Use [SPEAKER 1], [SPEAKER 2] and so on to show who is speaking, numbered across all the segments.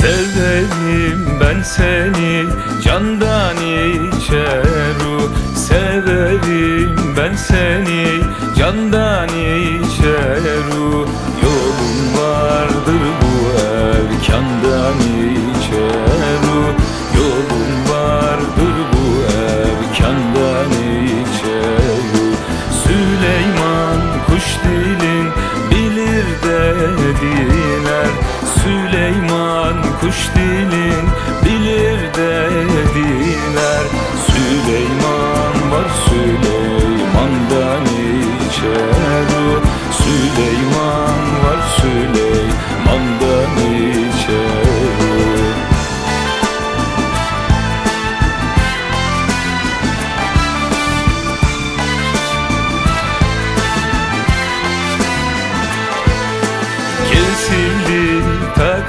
[SPEAKER 1] Severim ben seni candan içeru Severim ben seni candan kuş dilin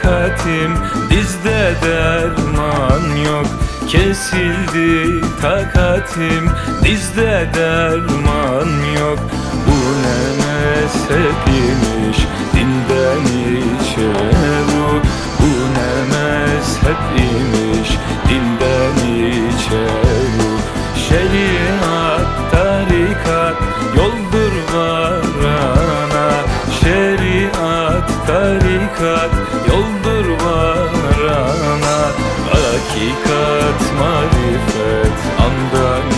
[SPEAKER 1] takatim dizde derman yok Kesildi takatim. Dizde derman yok Bu ne mezhep imiş dinden içeru Bu? Ne mezhep imiş dinden içeru Şeriat tarikat yoldur varana. Şeriat tarikat Hakikat marifet andan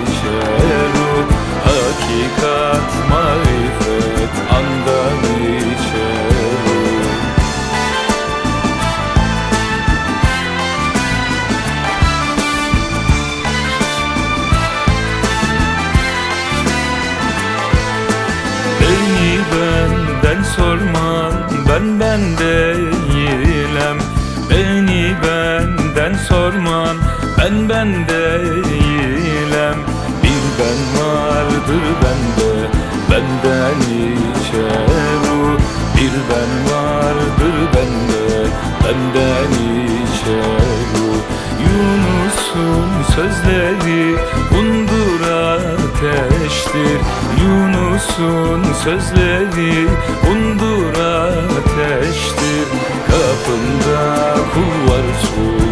[SPEAKER 1] içeru Hakikat marifet andan içeru Beni benden sorman ben ben değilim benden sorman ben ben değilim. Bir ben vardır bende benden içeru Bir ben vardır bende benden içeru Yunus'un sözleri undur ateştir. Yunus'un sözleri undur ateştir. Kapında kul sultandan